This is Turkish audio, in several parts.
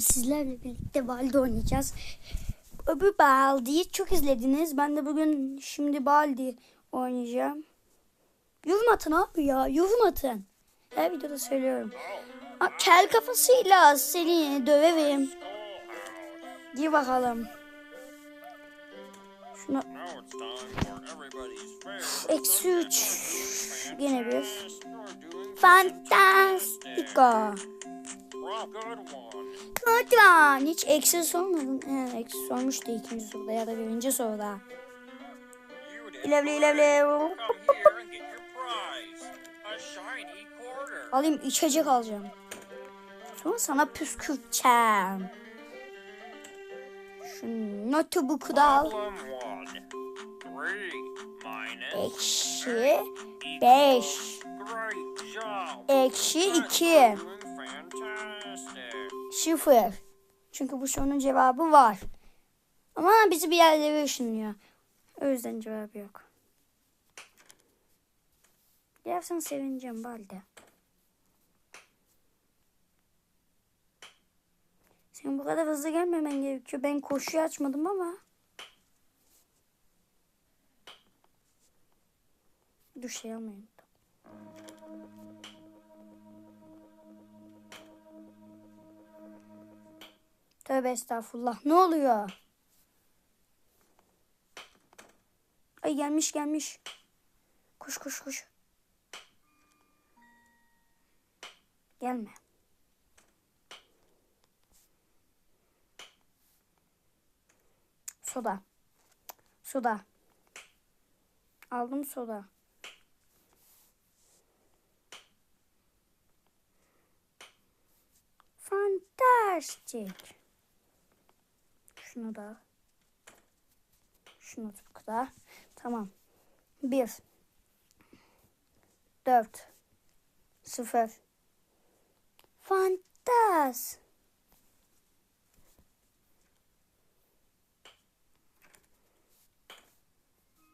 sizlerle birlikte Baldi oynayacağız. Öbür Baldi'yi çok izlediniz. Ben de bugün şimdi Baldi oynayacağım. Yorum atın abi ya. Yorum atın. Her videoda söylüyorum. Aa, kel kafasıyla seni döverim. Gir bakalım. Favorite eksi 3 yine bir. You're Lütfen. Hiç eksi sormadın. He, eksi sormuştu ikinci soruda ya da birinci soruda. Shiny quarter. Alayım içecek alacağım. Sonra sana püskürteceğim. Şu notebook'u da al. Problem one. Three minus Sıfır. Çünkü bu sorunun cevabı var. Ama bizi bir yerlere ışınlıyor. O yüzden cevabı yok. Gelsen sevineceğim Balde. Senin bu kadar hızlı gelmemen gerekiyor. Ben koşuyu açmadım ama. Dur şey almayayım. Tövbe estağfurullah. Ne oluyor? Ay gelmiş gelmiş. Koş koş koş. Gelme. Soda. Soda. Aldım soda. Fantastic. Şunu da. Şunu da. Tamam. Bir. Dört. Sıfır. Fantaz.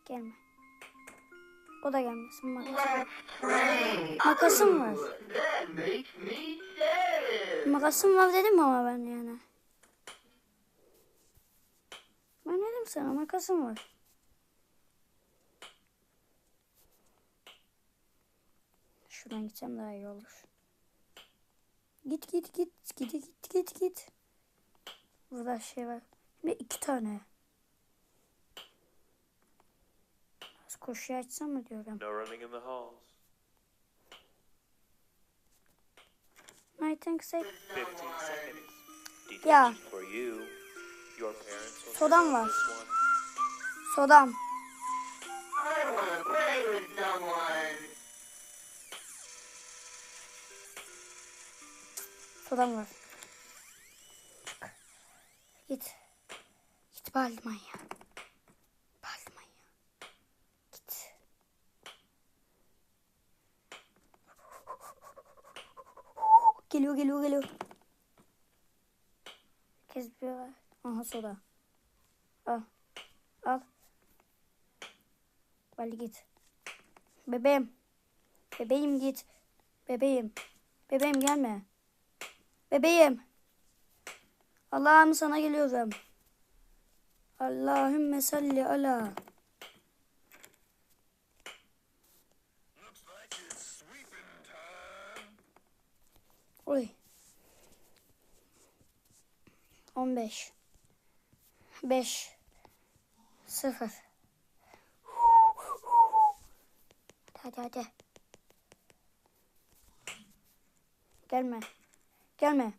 Gelme. O da gelmesin. Makas. Makasım var. Makasım var dedim ama ben yani. Ben dedim sana makasım var. Şuradan gitsem daha iyi olur. Git git git git git git git. Burada şey var. Şimdi iki tane. Az koşuyu açsam mı diyorum. No running in the halls. I think so. 15 seconds. Detention Yeah. for you. Sodam var. Sodam. Sodam var. Git. Git Baldi manyağı. Git. Geliyor geliyor geliyor. Herkes bir var. Aha soda. Al. Al. Baldi git. Bebeğim. Bebeğim git. Bebeğim. Bebeğim gelme. Bebeğim. Allah'ım sana geliyorum. Allahümme salli ala. Oy. 15 5 0 Hadi hadi. Gelme. Gelme.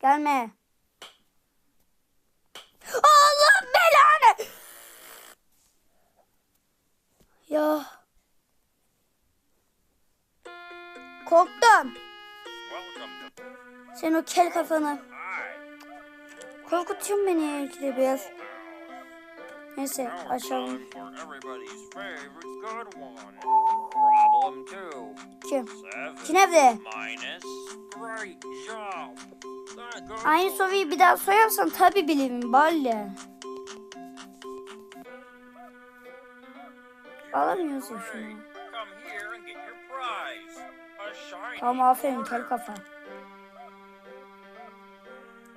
Gelme. Allah belanı. Ya. Korktum. Sen o kel kafanı. Korkutuyorsun beni ikide bir. Neyse açalım. Kim? Kim evde? Aynı soruyu bir daha soyarsan tabi bilirim Balle. Alamıyoruz ya şunu. Tamam aferin kel kafa.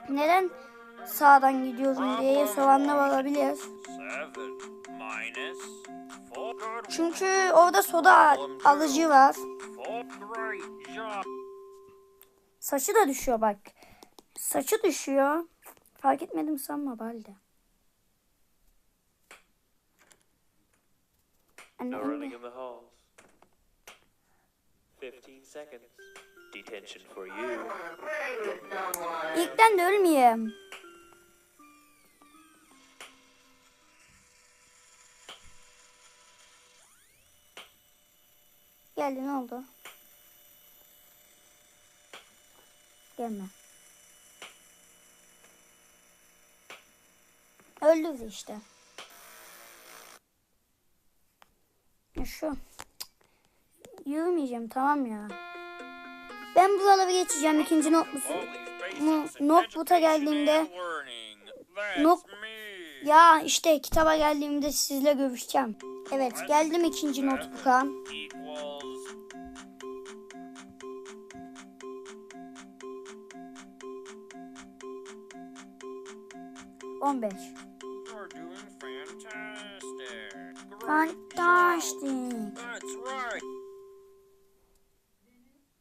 Neden sağdan gidiyorum diye soranlar olabilir. Çünkü orada soda alıcı var. Saçı da düşüyor bak. Saçı düşüyor. Fark etmedim sanma Balde. No running in the halls. 15 seconds. Detention for you. İlkten de ölmeyeyim. Geldi ne oldu? Gelme. Öldürdü işte. Şu. Yürümeyeceğim tamam ya. Ben buraları geçeceğim ikinci notebook'a geldiğimde- me. Ya işte kitaba geldiğimde sizle görüşeceğim. Evet geldim ikinci notebook'a. Equals 15. You're doing fantastic.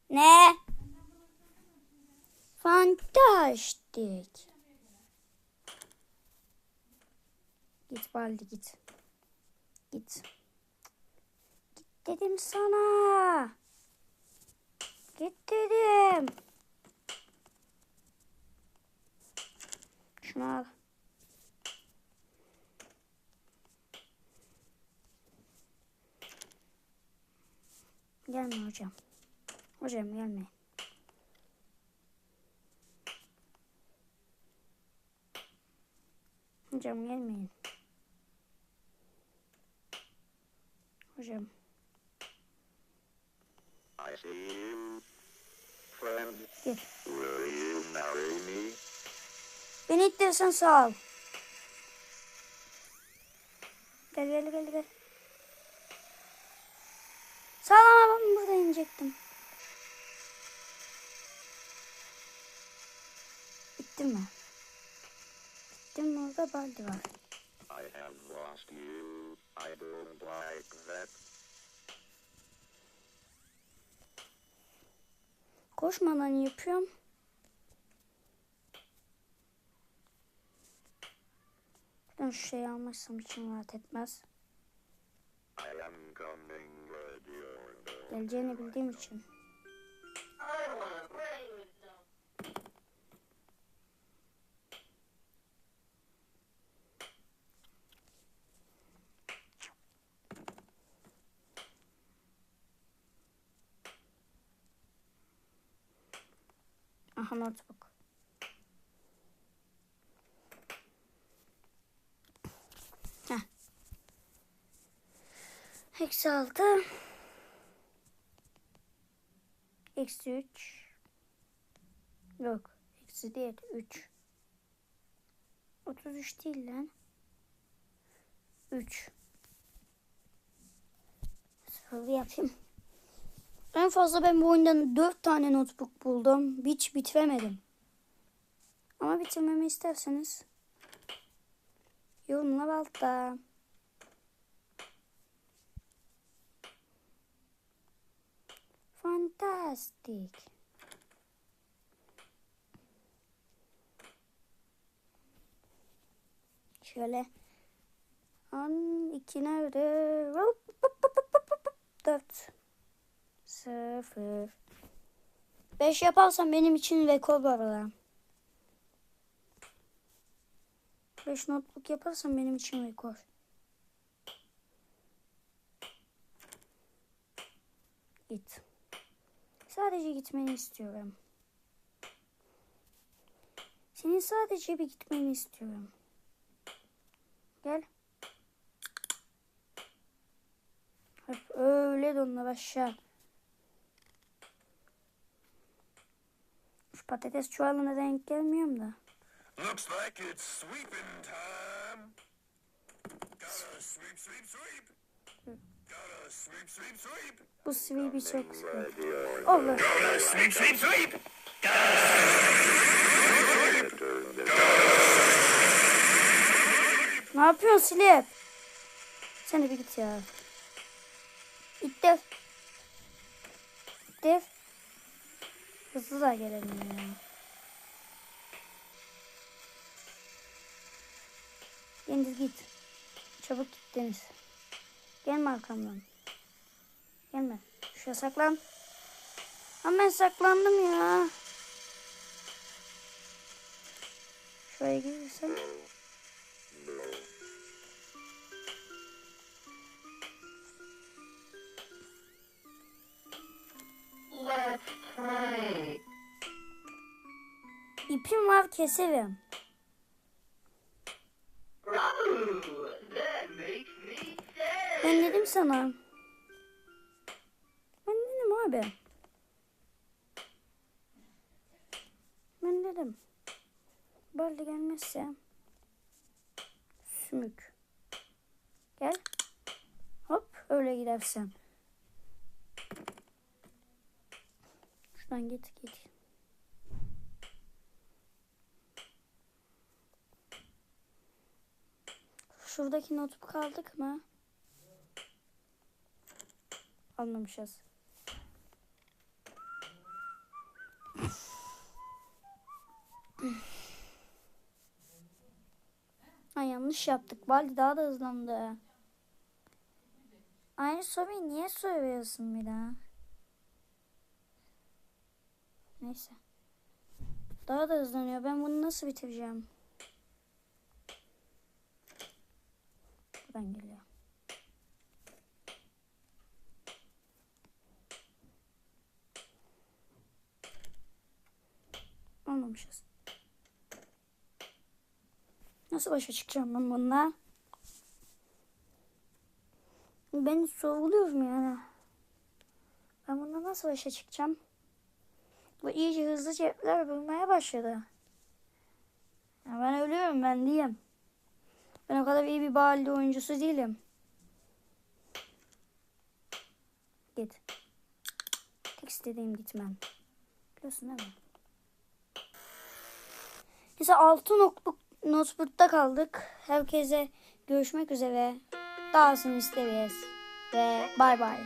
Ne? Fantastic. Git Baldi git. Git. Git dedim sana. Git dedim. Şunu al. Gelme hocam. Hocam gelme. Hocam gelmeyin. Hocam. I see you, friend. Gel. Will you marry me? Beni ittirsen sağ ol. Gel gel gel gel. Sağ ol ama ben burada inecektim. Bitti mi? Bitti mi orada baldi var. I have lost you. I don't like that. Koşmadan yapıyorum. Ben şu şeyi almazsam için rahat etmez. I am coming with your Geleceğini bildiğim için. Notebook. Heh. Eksi altı. Eksi üç. Yok. Eksi değil. Üç. Otuz üç değil lan. Üç. Sıfırlı yapayım. En fazla ben bu oyundan 4 tane notebook buldum. Hiç bitiremedim. Ama bitirmemi isterseniz yorumlar altta. Fantastik. Şöyle. An iki nerede? Dört. Sıfır. Beş yaparsam benim için rekor var arada. Beş notebook yaparsam benim için rekor. Git. Sadece gitmeni istiyorum. Senin sadece bir gitmeni istiyorum. Gel. Hep öyle donlar aşağı. Patates çuvalına denk gelmiyorum da. Looks like it's sweeping time. Gotta sweep, sweep, sweep. Bu sweep'i çok seviyorum. Olur. Ne yapıyorsun Silip? Sen de bir git ya. İttir. İttir. Hızlı da gelelim ya. Deniz git. Çabuk git Deniz. Gelme arkamdan. Gelme. Şuraya saklan. Ama ben saklandım ya. Şuraya girsem. İpim var keserim. Ben dedim sana. Ben dedim abi. Ben dedim. Balde gelmezse sümük. Gel. Hop öyle gidersen. Şuradan git git. Şuradaki notu kaldık mı? Anlamışız. Ay yanlış yaptık. Baldi daha da hızlandı. Aynı soruyu niye soruyorsun bir daha? Neyse. Daha da hızlanıyor. Ben bunu nasıl bitireceğim? Buradan geliyor. Anlamışız. Nasıl başa çıkacağım ben bununla? Ben sorguluyorum yani. Ben bununla nasıl başa çıkacağım? Bu iyice hızlı cepler bulmaya başladı. Ya ben ölüyorum ben diyeyim. Ben o kadar iyi bir balde oyuncusu değilim. Git. Tek istediğim gitmem. Biliyorsun değil mi? Neyse altı notluk notebook'ta kaldık. Herkese görüşmek üzere. Sonra isteriz. Ve bay bay.